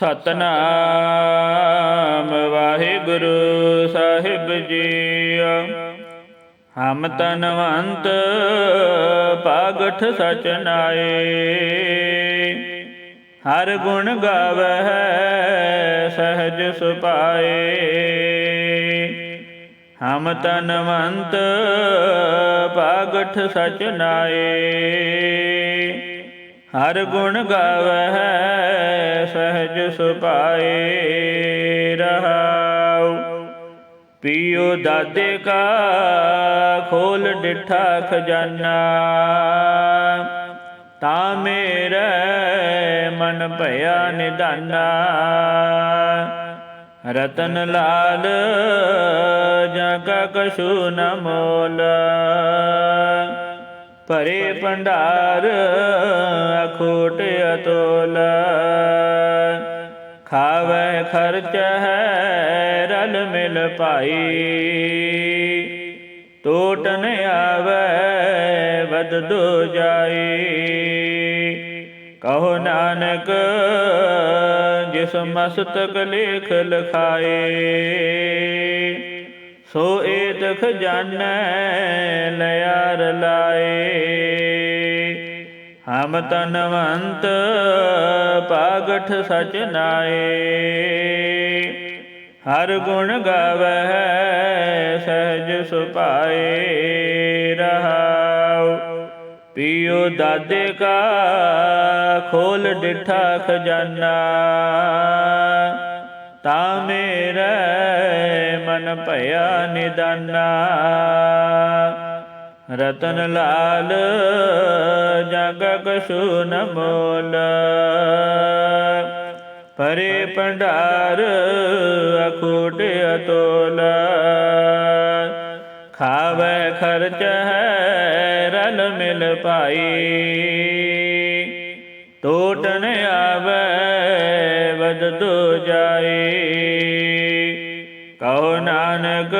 ਸਤਨਾਮ ਵਾਹਿਗੁਰੂ ਸਾਹਿਬ ਜੀਓ ਹਮ ਤਨਵੰਤ ਪਾਗਠ ਸਚ ਨਾਏ। ਹਰ ਗੁਣ ਗਾਵਹਿ ਸਹਜ ਸੁਪਾਏ ਹਮ ਤਨਵੰਤ ਪਾਗਠ ਸਚ ਨਾਏ। ਹਰ ਗੁਣ ਗਾਵਹਿ, ਸਹਿਜ ਸੁਪਾਏ ਰਹਾਉ। ਪੀਓ ਦਾਦੇ ਕਾ ਖੋਲ ਡਿਠਾ ਖਜ਼ਾਨਾ ਤਾਂ ਮੇਰੇ ਮਨ ਭਇਆ ਨਿਦਾਨਾ। ਰਤਨ ਲਾਲ ਜਗ ਕਛੂ ਨ ਮੋਲ। ਭਰੇ ਭੰਡਾਰ, ਅਖੋਟ ਅਤੋਲ। ਖਾਵੇ ਖਰਚ ਹੈ ਰਲ ਮਿਲ ਭਾਈ। ਟੋਟ ਨ ਆਵੇ ਵਦ ਦੋ ਜਾਈ। ਕਹੋ ਨਾਨਕ, ਜਿਸ ਮਸਤਕ ਲੇਖ ਲਖਾਏ ਸੋ ਏਤ ਖਜ਼ਾਨੈ ਲਿਆਰ ਲਾਏ। ਹਮ ਤਨਵੰਤ ਪਾਗਠ ਸਚ ਨਾਏ। ਹਰ ਗੁਣ ਗਾਵਹਿ, ਸਹਿਜ ਸੁਪਾਏ ਰਹਾਉ। ਪੀਓ ਦਾਦੇ ਕਾ ਖੋਲ ਡਿਠਾ ਖਜ਼ਾਨਾ ਤਾ ਮੇਰੇ ਮਨ ਭਇਆ ਨਿਦਾਨਾ। ਰਤਨ ਲਾਲ ਜਗ ਕਛੂ ਨ ਪਰੇ ਭੰਡਾਰ ਅਖੋਟ ਅਤੋਲ। ਖਾਵੇ ਖਰਚ ਹੈ ਰਲ ਮਿਲ ਪਾਈ ਟੋਟ ਆ ਆਵੇ ਜਾਏ। ਕਹੋ ਨਾਨਕ,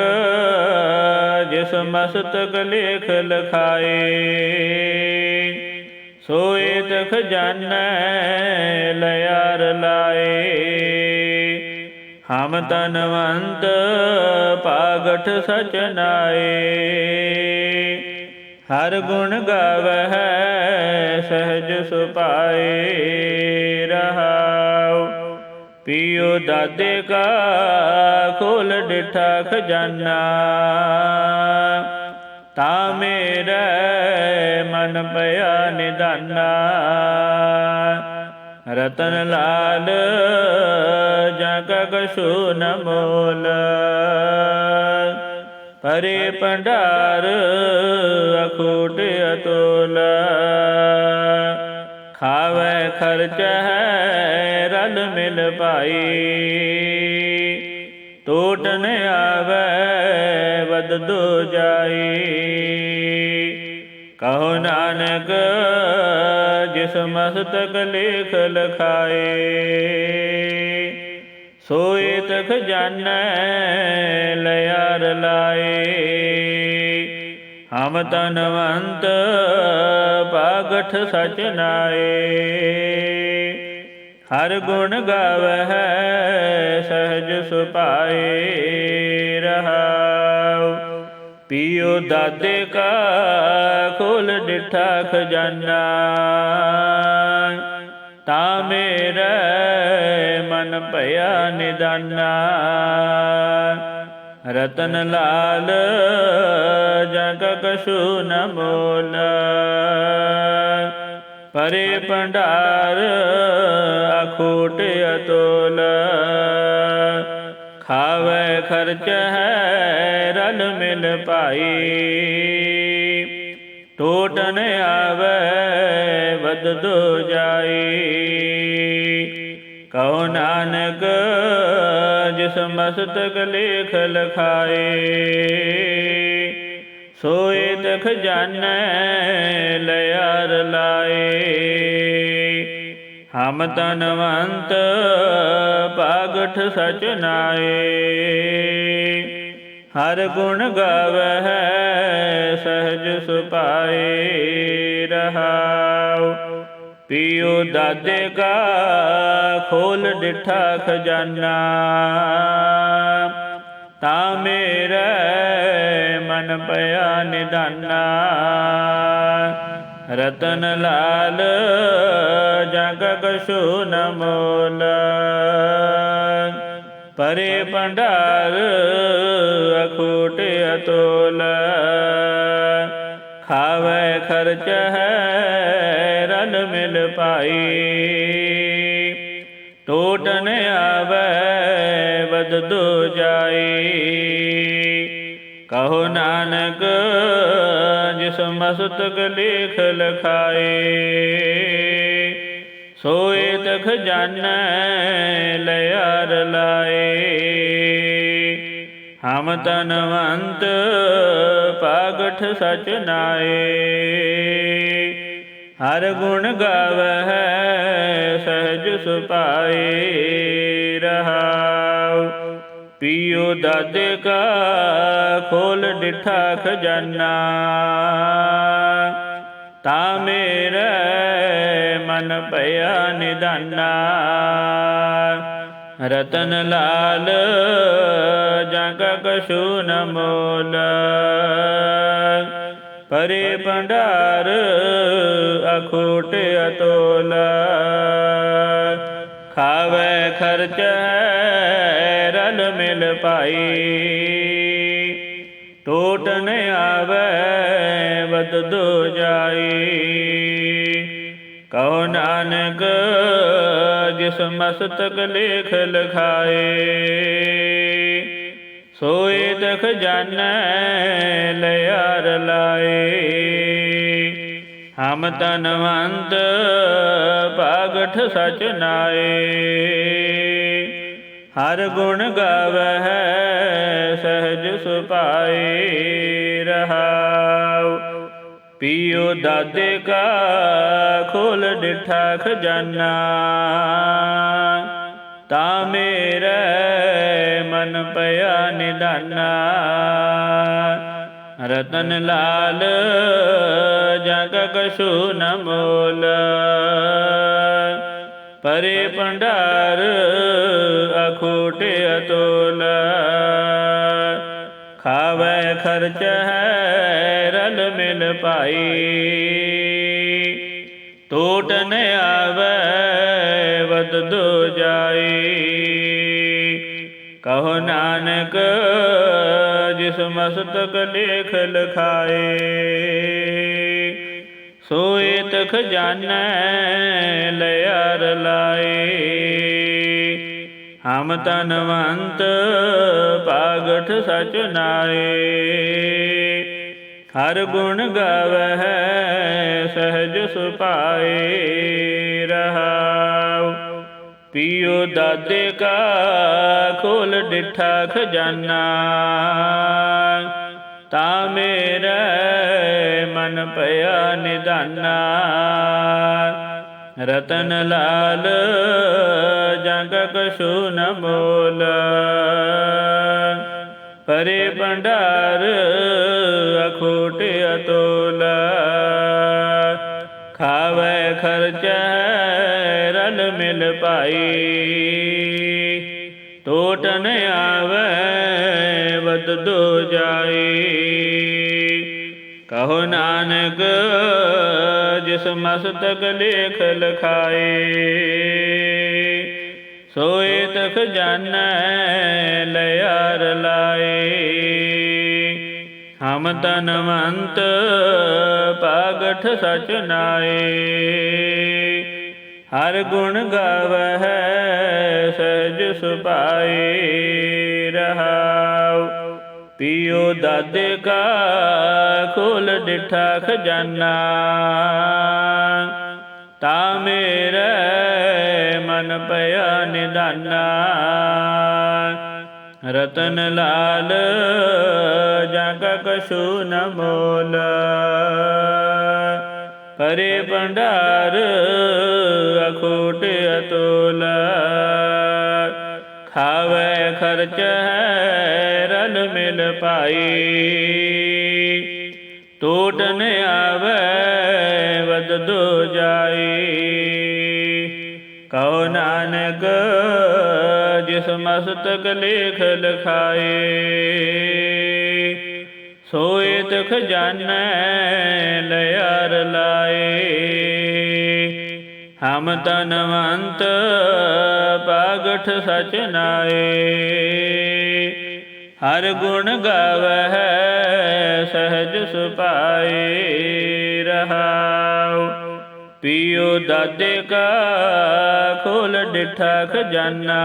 ਜਿਸ ਮਸਤਕ ਲੇਖ ਲਖਾਏ, ਸੋਏ ਤਖ ਜਾਣੈ ਲਿਆਰ ਲਾਏ। ਹਮ ਤਨਵੰਤ, ਪਾਗਠ ਸਚ ਹਰ ਗੁਣ ਗਾਵਹਿ, ਸਹਿਜ ਸੁਪਾਏ ਰਹਾਉ ਪੀਓ ਦਾਦੇ ਕਾ ਖੋਲ ਡਿਠਾ ਖਜ਼ਾਨਾ ਤਾਂ ਮੇਰੇ ਮਨ ਪਿਆ ਨਿਦਾਨਾ। ਰਤਨ ਲਾਲ ਜਗ ਕਛੂ ਨ ਮੋਲ। ਪਰੇ ਭੰਡਾਰ ਅਖੋਟ ਅਤੋਲ। ਖਾਵੇ ਖਰਚ ਹੈ ਰਲ ਮਿਲ ਭਾਈ। ਟੋਟ ਨ ਆਵੇ ਵਦ ਦੋ ਜਾਈ ਕਹੋ ਨਾਨਕ, ਜਿਸ ਮਸਤਕ ਲੇਖ ਲਖਾਏ ਸੋਏ ਤਖ ਜਾਣੈ ਲਿਆਰ ਲਾਏ ਹਮ ਤਨਵੰਤ ਪਾਗਠ ਸਚ ਨਾਏ। ਹਰ ਗੁਣ ਗਾਵਹਿ ਸਹਜ ਸੁਪਾਏ ਰਹਾਉ। ਪੀਓ ਦਾਦੇ ਕਾ ਖੋਲ ਡਿਠਾ ਖਜ਼ਾਨਾ ਤਾ ਮੇਰੇ ਮਨ ਭਇਆ ਨਿਦਾਨਾ। ਰਤਨ ਲਾਲ, ਜਗ ਕਛੂ ਨ ਮੋਲ। ਪਰੇ ਭੰਡਾਰ, ਅਖੋਟ ਅਤੋਲ। ਖਾਵੇ ਖਰਚ ਹੈ, ਰਲ ਮਿਲ ਭਾਈ। ਟੋਟ ਨ ਆਵੇ ਵਦ ਦੋ ਜਾਈ। ਕਹੋ ਨਾਨਕ ਜਿਸ ਮਸਤਕ ਲੇਖ ਲਖਾਏ, ਸੋਏ ਤਖ ਜਾਣੈ ਲਿਆਰ ਲਾਏ। ਹਮ ਤਨਵੰਤ ਪਾਗਠ ਸਚ ਨਾਏ, ਹਰ ਗੁਣ ਗਾਵਹਿ ਸਹਜ ਸੁਪਾਏ ਰਹਾਉ। ਪੀਓ ਦਾਦੇ ਕਾ ਖੋਲ ਡਿਠਾ ਖਜ਼ਾਨਾ। ਤਾਂ ਮੇਰੇ ਮਨ ਪਿਆ ਨਿਦਾਨਾ। ਰਤਨ ਲਾਲ ਜਗ ਕਛੂ ਨ ਮੋਲ। ਪਰੇ ਭੰਡਾਰ ਅਖੂਟ ਅਤੋਲ। ਖਾਵੇ ਖਰਚ ਹੈ ਰਲ ਮਿਲ ਪਾਈ। ਟੋਟ ਨ ਆਵੇ ਬਦ ਦੋ ਜਾਈ। ਕਹੋ ਨਾਨਕ, ਜਿਸ ਮਸਤਕ ਲੇਖ ਲਖਾਏ ਸੋਏ ਤਖ ਜਾਣੈ ਲਿਆਰ ਲਾਏ ਹਮ ਤਨਵੰਤ, ਪਾਗਠ ਸਚ ਨਾਏ ਹਰ ਗੁਣ ਗਾਵਹਿ, ਸਹਜ ਸੁਪਾਏ ਰਹਾਉ। ਪੀਓ ਦਾਦੇ ਕਾ ਖੋਲ ਡਿਠਾ ਖਜ਼ਾਨਾ ਤਾ ਮੇਰੇ ਮਨ ਭਇਆ ਨਿਦਾਨਾ ਰਤਨ ਲਾਲ ਜਗ ਕਛੂ ਨ ਮੋਲ। ਪਰੇ ਭੰਡਾਰ, ਅਖੋਟ ਅਤੋਲ। ਖਾਵੇ ਖਰਚ ਰਲ ਮਿਲ ਪਾਈ ਟੋਟ ਨ ਆਵੇ ਬਦ ਦੋ ਜਾਈ। ਕਹੋ ਨਾਨਕ, ਜਿਸ ਮਸਤਕ ਲੇਖ ਲਖਾਏ। ਸੋਏ ਤਖ ਜਾਣੈ ਲਿਆਰ ਲਾਏ। ਹਮ ਤਨਵੰਤ ਭਾਗਠ ਸਚ ਨਾਏ। ਹਰ ਗੁਣ ਗਾਵਹਿ ਸਹਜ ਸੁਪਾਏ ਰਹਾਉ। ਪੀਓ ਦਾਦੇ ਕਾ ਖੋਲ ਡਿਠਾ ਖਜ਼ਾਨਾ ਤਾਂ ਮੇਰੇ ਮਨ ਪਿਆ ਨਿਦਾਨਾ ਰਤਨ ਲਾਲ ਜਗ ਕਛੂ ਨ ਪਰੇ ਭੰਡਾਰ ਅਖੋਟ ਅਤੋਲ। ਖਾਵੇ ਖਰਚ ਹੈ ਰਲ ਮਿਲ ਪਾਈ ਟੋਟ ਨ ਆਵੇ ਜਿਸ ਮਸਤਕ ਲੇਖ ਲਖਾਏ। ਸੋਏ ਤਖ ਜਾਣੈ ਲਿਆਰ ਲਾਏ। ਹਮ ਤਨਵੰਤ ਪਾਗਠ ਸਚ ਨਾਏ। ਹਰ ਗੁਣ ਗਾਵਹਿ, ਸਹਿਜ ਸੁਪਾਏ ਰਹਾਉ ਪੀਓ ਦਾਦੇ ਕਾ ਖੋਲ ਡਿਠਾ ਖਜ਼ਾਨਾ ਤਾ ਮੇਰੇ ਮਨ ਪਿਆ ਨਿਦਾਨਾ। ਰਤਨ ਲਾਲ ਜਗ ਕਛੂ ਨ ਮੋਲ। ਪਰੇ ਭੰਡਾਰ ਅਖੋਟ ਅਤੋਲ। ਖਾਵੇ ਖਰਚ ਮਿਲ ਪਾਈ ਟੋਟ ਨ ਆਵੇ ਬਦ ਦੋ ਜਾਈ। ਕਹੋ ਨਾਨਕ, ਜਿਸ ਮਸਤਕ ਲੇਖ ਲਖਾਏ ਸੋਏ ਤਖ ਜਾਣੈ ਲਿਆਰ ਲਾਏ ਹਮ ਤਨਵੰਤ, ਪਾਗਠ ਸਚ ਨਾਏ ਹਰ ਗੁਣ ਗਾਵਹਿ, ਸਹਿਜ ਸੁਪਾਏ ਰਹਾਉ। ਪਿਓ ਦਾਦੇ ਕਾ ਖੋਲ ਡਿਠਾ ਖਜ਼ਾਨਾ। ਤਾਂ ਮੇਰੇ ਮਨ ਪਿਆ ਨਿਦਾਨਾ। ਰਤਨ ਲਾਲ ਜਗ ਕਛੂ ਨ ਹਰੇ ਭੰਡਾਰ, ਅਖੋਟ ਅਤੋਲ। ਖਾਵੇ ਖਰਚ ਹੈ, ਰਲ ਮਿਲ ਪਾਈ ਟੋਟ ਨ ਆਵੇ ਵਦ ਦੋ ਜਾਈ। ਕਉ ਨਾਨਕ, ਜਿਸ ਮਸਤਕ ਲੇਖ ਲਖਾਏ ਸੋਏ ਤਖ ਖਜ਼ਾਨੈ ਲਿਆਰ ਲਾਏ। ਹਮ ਤਨਵੰਤ ਪਾਗਠ ਸਚ ਨਾਏ। ਹਰ ਗੁਣ ਗਾਵਹਿ, ਸਹਜ ਸੁਪਾਏ ਰਹਾਉ। ਪਿਓ ਦਾਦੇ ਕਾ ਖੋਲ ਡਿਠਾ ਖਜ਼ਾਨਾ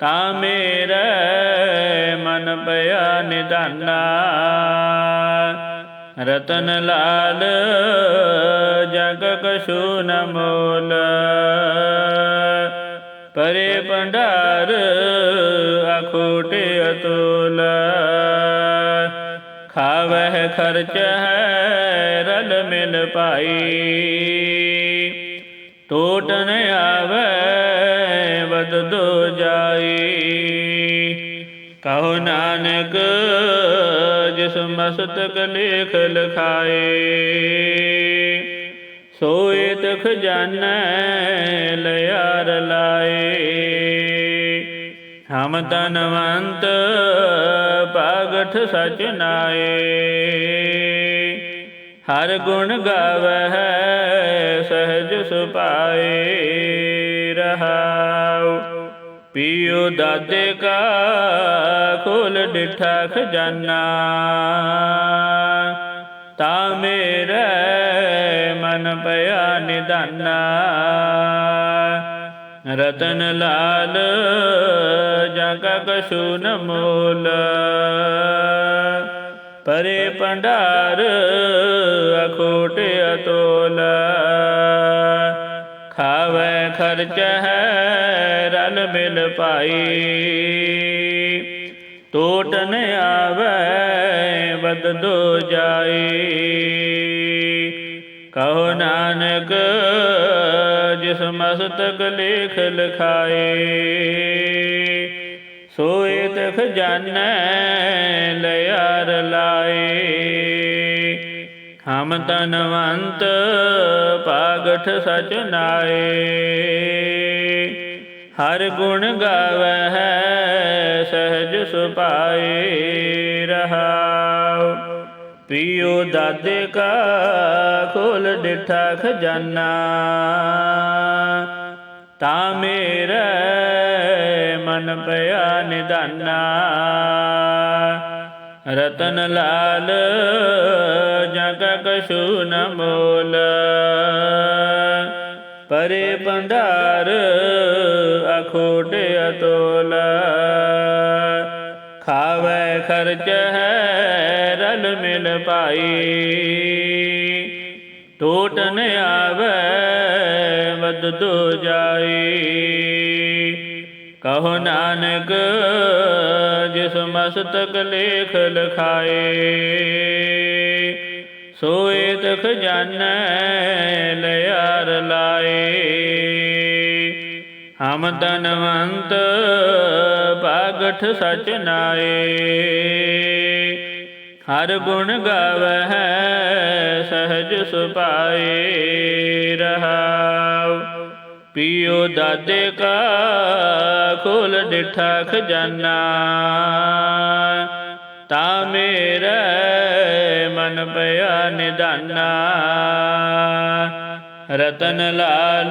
ਤਾ ਮੇਰੇ ਮਨ ਪਿਆ ਨਿਧਾਨਾ ਰਤਨ ਲਾਲ ਜਗ ਕਛੂ ਨ ਮੋਲ। ਪਰੇ ਭੰਡਾਰ ਅਖੋਟ ਅਤੁਲ। ਖਾਵਹਿ ਖਰਚ ਹੈ ਰਲ ਮਿਲ ਪਾਈ ਟੋਟ ਨ ਆਵੇ ਬਦ ਦੋ ਕਹੋ ਨਾਨਕ, ਜਿਸ ਮਸਤਕ ਲੇਖ ਲਖਾਏ ਸੋਏ ਤਖ ਜਾਣੈ ਲਿਆਰ ਲਾਏ ਹਮ ਤਨਵੰਤ, ਪਾਗਠ ਸਚ ਨਾਏ ਹਰ ਗੁਣ ਗਾਵਹਿ, ਸਹਿਜ ਸੁਪਾਏ ਰਹਾਉ। ਪੀਓ ਦਾਦੇ ਕਾ ਖੋਲ ਡਿਠਾ ਖਜ਼ਾਨਾ ਤਾ ਮੇਰੇ ਮਨ ਪਿਆ ਨਿਧਾਨਾ ਰਤਨ ਲਾਲ ਜਗ ਕਛੂ ਨ ਮੋਲ। ਪਰੇ ਭੰਡਾਰ ਅਖੋਟ ਅਤੋਲ। ਖਾਵੇ ਖਰਚ ਰਲ ਮਿਲ ਪਾਈ। ਟੋਟ ਨ ਆਵੇ ਬਦ ਦੋ ਜਾਈ। ਕਹੋ ਨਾਨਕ, ਜਿਸ ਮਸਤਕ ਲੇਖ ਲਖਾਏ ਸੋਏ ਤਖ ਜਾਣੈ ਲਿਆਰ ਲਾਏ ਹਮ ਤਨਵੰਤ ਪਾਗਠ ਸਚ ਨਾਏ। ਹਰ ਗੁਣ ਗਾਵਹਿ ਸਹਜ ਸੁਪਾਏ ਰਹਾਉ। ਪਿਓ ਦਾਦੇ ਕਾ ਖੋਲ ਡਿਠਾ ਖਜ਼ਾਨਾ ਤਾ ਮੇਰੇ ਮਨ ਪਿਆ ਨਿਧਾਨਾ ਰਤਨ ਲਾਲ, ਜਗ ਕਛੂ ਨ ਮੋਲ। ਪਰੇ ਭੰਡਾਰ, ਅਖੋਟ ਅਤੋਲ। ਖਾਵੇ ਖਰਚ ਹੈ, ਰਲ ਮਿਲ ਪਾਈ ਟੋਟ ਨ ਆਵੇ ਵਦ ਦੋ ਜਾਈ। ਕਹੋ ਨਾਨਕ ਜਿਸ ਮਸਤਕ ਲੇਖ ਲਖਾਏ, ਸੋਏ ਤਖ ਜਾਣੈ ਲਿਆਰ ਲਾਏ। ਹਮ ਤਨਵੰਤ ਪਾਗਠ ਸਚ ਨਾਏ, ਹਰ ਗੁਣ ਗਾਵਹਿ ਸਹਜ ਸੁਪਾਏ ਰਹਾਉ। ਪੀਓ ਦਾਦੇ ਕਾ ਖੋਲ ਡਿਠਾ ਖਜ਼ਾਨਾ। ਤਾ ਮੇਰੇ ਮਨ ਪਿਆ ਨਿਧਾਨਾ ਰਤਨ ਲਾਲ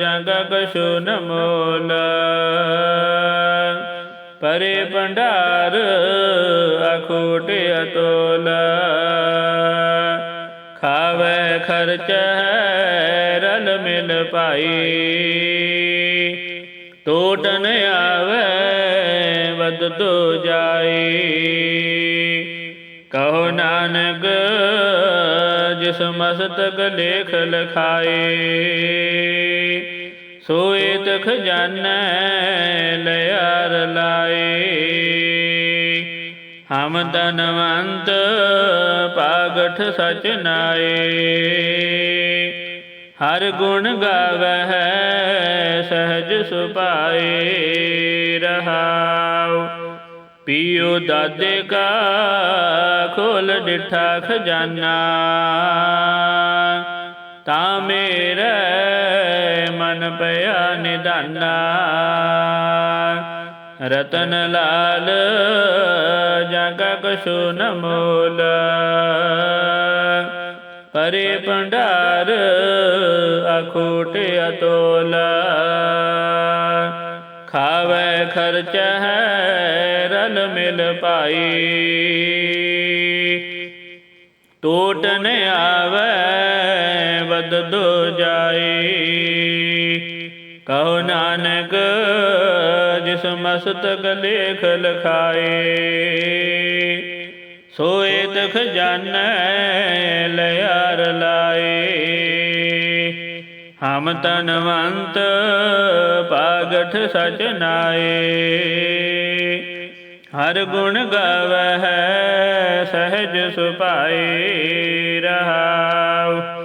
ਜਗ ਕਛੂ ਨ ਮੋਲ। ਪਰੇ ਭੰਡਾਰ ਅਖੋਟ ਅਤੋਲ। ਖਰਚ ਹੈ ਰਲ ਮਿਲ ਪਾਈ। ਟੋਟ ਨ ਆਵੇ ਵਦ ਦੋ ਜਾਈ। ਕਹੋ ਨਾਨਕ, ਜਿਸ ਮਸਤਕ ਲੇਖ ਲਖਾਏ ਸੋਏ ਤਖ ਜਾਣੈ ਲਿਆਰ ਲਾਏ ਹਮ ਤਨਵੰਤ ਪਾਗਠ ਸਚ ਨਾਏ। ਹਰ ਗੁਣ ਗਾਵਹਿ ਸਹਜ ਸੁਪਾਏ ਰਹਾਉ। ਪੀਓ ਦਾਦੇ ਕਾ ਖੋਲ ਡਿਠਾ ਖਜ਼ਾਨਾ ਤਾਂ ਮੇਰੇ ਮਨ ਪਿਆ ਨਿਧਾਨਾ ਰਤਨ ਲਾਲ, ਜਗ ਕਛੂ ਨ ਪਰੇ ਭੰਡਾਰ, ਅਖੂਟ ਅਤੋਲ। ਖਾਵੇ ਖਰਚ ਹੈ, ਰਲ ਮਿਲ ਪਾਈ ਟੋਟ ਨ ਆਵੇ ਬਦ ਦੋ ਜਾਈ। ਕਹੋ ਨਾਨਕ ਜਿਸ ਮਸਤਕ ਲੇਖ ਲਖਾਏ, ਸੋਏ ਤਖ ਜਾਣੈ ਲਿਆਰ ਲਾਏ। ਹਮ ਤਨਵੰਤ ਪਾਗਠ ਸਚ ਨਾਏ, ਹਰ ਗੁਣ ਗਾਵਹਿ ਸਹਿਜ ਸੁਪਾਏ ਰਹਾਉ।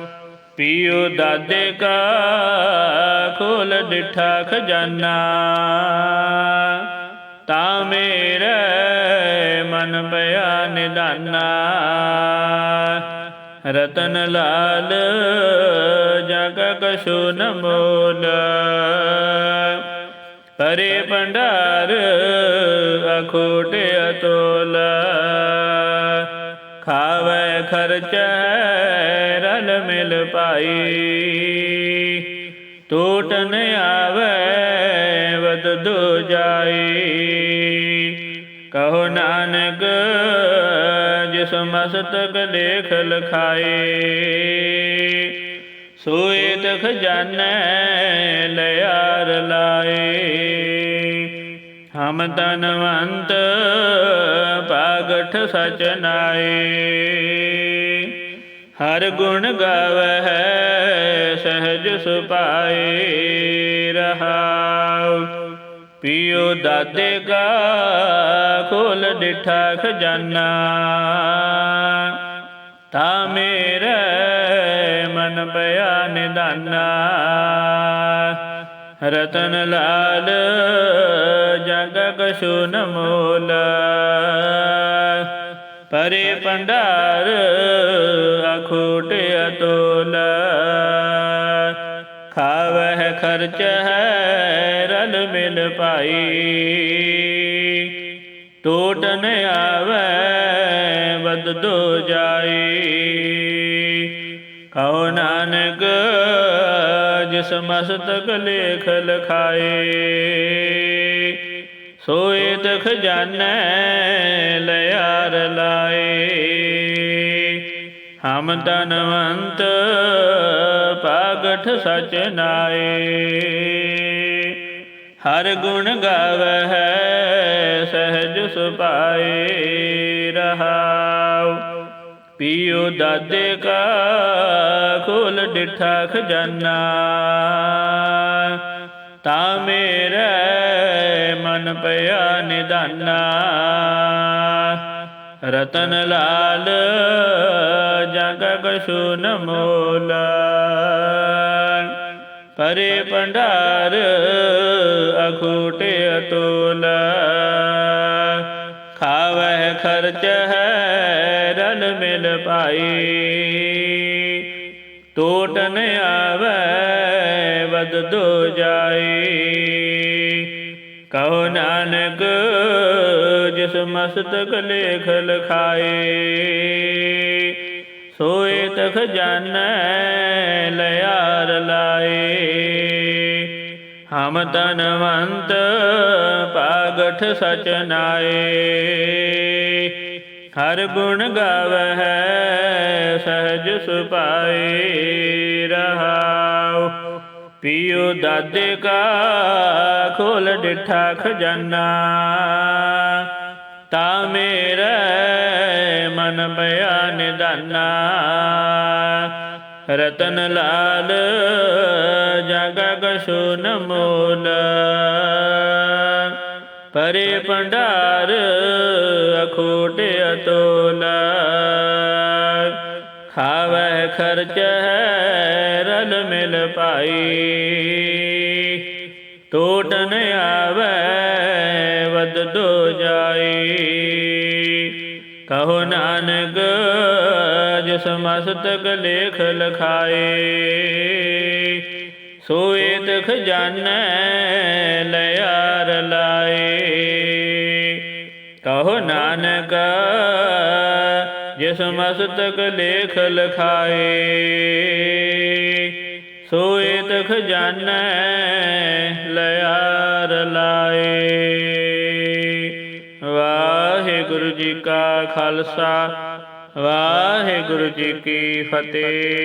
ਪੀਓ ਦਾਦੇ ਕਾ ਖੋਲ ਡਿਠਾ ਖਜ਼ਾਨਾ ਤਾਂ ਮੇਰੇ ਮਨ ਪਿਆ ਨਿਦਾਨਾ। ਰਤਨ ਲਾਲ ਜਗ ਕਛੂ ਨ ਮੋਲ। ਪਰੇ ਭੰਡਾਰ ਅਖੋਟ ਅਤੋਲ। ਖਾਵੇ ਖਰਚ, ਰਲ ਮਿਲ ਪਾਈ ਟੋਟ ਨ ਆਵੇ ਵਦ ਦੋ ਜਾਈ। ਕਹੋ ਨਾਨਕ, ਜਿਸ ਮਸਤਕ ਲੇਖ ਲਖਾਏ ਸੋਏ ਤਖ ਜਾਣੈ, ਲਿਆਰ ਲਾਏ ਹਮ ਤਨਵੰਤ ਪਾਗਠ ਸਚ ਨਾਏ। ਹਰ ਗੁਣ ਗਾਵਹਿ ਸਹਿਜ ਸੁਪਾਏ ਰਹਾਉ। ਪਿਓ ਦਾਤੇ ਕਾ ਖੋਲ ਡਿਠਾ ਖਜ਼ਾਨਾ ਤਾਂ ਮੇਰੇ ਮਨ ਪਿਆ ਨਿਦਾਨਾ। ਰਤਨ ਲਾਲ ਜਗ ਕਛੂ ਨ ਮੋਲ। ਪਰੇ ਭੰਡਾਰ ਅਖੋਟ ਅਤੋਲ। ਖਾਵਹਿ ਖਰਚ ਹੈ, ਰਲ ਮਿਲ ਪਾਈ ਟੋਟ ਨ ਆਵੇ ਬਦ ਦੋ ਜਾਈ। ਕਹੋ ਨਾਨਕ ਸਮਸਤਕ ਲੇਖ ਲਖਾਏ, ਸੋਏ ਤਖ ਜਾਣੈ ਲਿਆਰ ਲਾਏ। ਹਮ ਤਨਵੰਤ ਪਾਗਠ ਸਚ ਨਾਏ। ਹਰ ਗੁਣ ਗਾਵਹਿ, ਸਹਿਜ ਸੁਪਾਏ ਰਹਾਉ ਪੀਓ ਦਾਦੇ ਕਾ ਖੋਲ ਡਿਠਾ ਖਜ਼ਾਨਾ ਤਾਂ ਮੇਰੇ ਮਨ ਪਿਆ ਨਿਦਾਨਾ ਰਤਨ ਲਾਲ ਜਗ ਕਛੂ ਨ ਮੋਲ। ਪਰੇ ਭੰਡਾਰ ਅਖੂਟੇ ਅਤੋਲ। ਖਾਵਹਿ ਖਰਚ ਹੈ ਮਿਲ ਪਾਈ ਟੋਟ ਨ ਆਵੇ ਵਦ ਦੋ ਜਾਏ ਕਹੋ ਨਾਨਕ, ਜਿਸ ਮਸਤਕ ਲੇਖ ਲਖਾਏ ਸੋਏ ਤਖ ਜਾਣੈ ਲਿਆਰ ਲਾਏ ਹਮ ਤਨਵੰਤ ਪਾਗਠ ਸਚਨਾਏ ਹਰ ਗੁਣ ਗਾਵਹਿ, ਸਹਿਜ ਸੁਪਾਏ ਰਹਾਉ। ਪੀਓ ਦਾਦੇ ਕਾ ਖੋਲ ਡਿਠਾ ਖਜ਼ਾਨਾ। ਤਾਂ ਮੇਰੇ ਮਨ ਪਿਆ ਨਿਦਾਨਾ। ਰਤਨ ਲਾਲ ਜਗ ਕਛੂ ਨ ਮੋਲ ਪਰੇ ਭੰਡਾਰ ਅਖੋਟ ਅਤੋਲ ਖਾਵਹਿ ਖਰਚ ਹੈ ਰਲ ਮਿਲ ਪਾਈ ਟੋਟ ਨ ਆਵੇ ਵਦ ਦੋ ਜਾਈ। ਕਹੋ ਨਾਨਕ ਜਿਸ ਮਸਤਕ ਲੇਖ ਲਖਾਏ ਸੋਏਤ ਖਜ਼ਾਨੈ ਲਿਆਰ ਲਾਏ। ਕਹੋ ਨਾਨਕ ਜਿਸ ਮਸਤਕ ਲੇਖ ਲਖਾਏ। ਸੋਏਤ ਖਜ਼ਾਨੈ ਲਿਆਰ ਲਾਏ। ਵਾਹਿਗੁਰੂ ਜੀ ਕਾ ਖਾਲਸਾ ਵਾਹਿਗੁਰੂ ਜੀ ਕੀ ਫਤਿਹ।